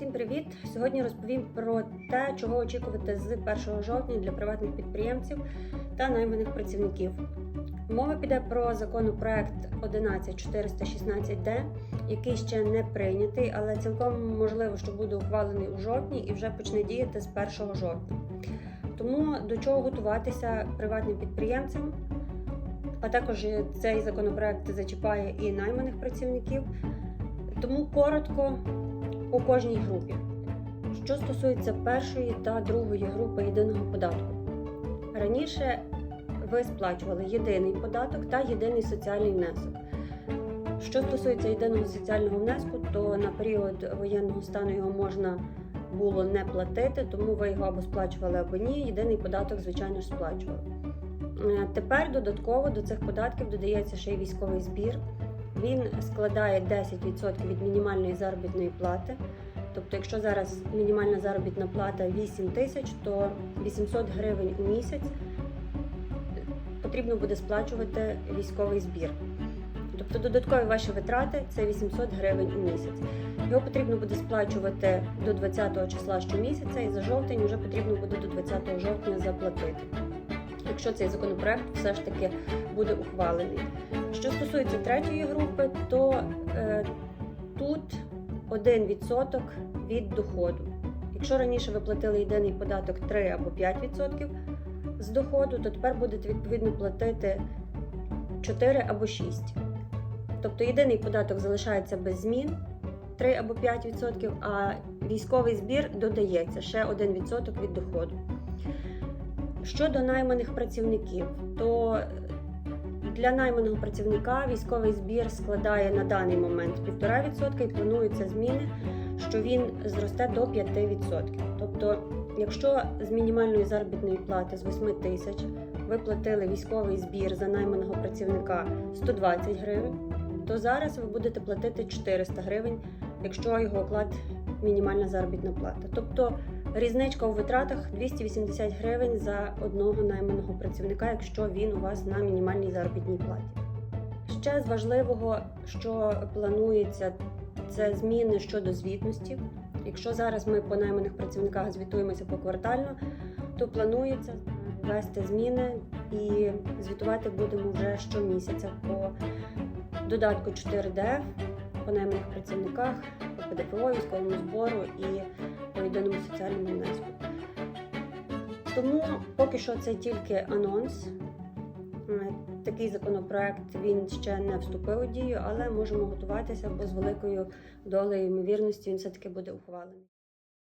Всім привіт! Сьогодні розповім про те, чого очікувати з 1 жовтня для приватних підприємців та найманих працівників. Мова піде про законопроект 11416Д, який ще не прийнятий, але цілком можливо, що буде ухвалений у жовтні і вже почне діяти з 1 жовтня. Тому до чого готуватися приватним підприємцям, а також цей законопроект зачіпає і найманих працівників. Тому коротко по кожній групі. Що стосується першої та другої групи єдиного податку, раніше ви сплачували єдиний податок та єдиний соціальний внесок. Що стосується єдиного соціального внеску, то на період воєнного стану його можна було не платити, тому ви його або сплачували, або ні. Єдиний податок, звичайно ж, сплачували. Е, Тепер додатково до цих податків додається ще й військовий збір. Він складає 10% від мінімальної заробітної плати. Тобто, якщо зараз мінімальна заробітна плата 8 тисяч, то 800 гривень у місяць потрібно буде сплачувати військовий збір. Тобто додаткові ваші витрати це 800 гривень у місяць. Його потрібно буде сплачувати до 20 числа щомісяця, і за жовтень вже потрібно буде до 20 жовтня заплатити. Якщо цей законопроект все ж таки буде ухвалений. Що стосується третьої групи, то е, тут 1% від доходу. Якщо раніше ви платили єдиний податок 3 або 5% з доходу, то тепер будете відповідно платити 4 або 6. Тобто єдиний податок залишається без змін 3 або 5%, а військовий збір додається ще 1% від доходу. Щодо найманих працівників, то для найманого працівника військовий збір складає на даний момент 1,5% і плануються зміни, що він зросте до 5%. Тобто, якщо з мінімальної заробітної плати з 8 тисяч ви платили військовий збір за найманого працівника 120 гривень, то зараз ви будете платити 400 гривень, якщо його оклад мінімальна заробітна плата. Тобто Різничка у витратах 280 гривень за одного найманого працівника, якщо він у вас на мінімальній заробітній платі. Ще з важливого, що планується, це зміни щодо звітності. Якщо зараз ми по найманих працівниках звітуємося поквартально, то планується ввести зміни і звітувати будемо вже щомісяця по додатку 4D, по найманих працівниках, ПДФО, військовому збору і по єдиному соціальному внеску. Тому поки що це тільки анонс. Е, Такий законопроект він ще не вступив у дію, але можемо готуватися, бо з великою долею ймовірності він все-таки буде ухвалений.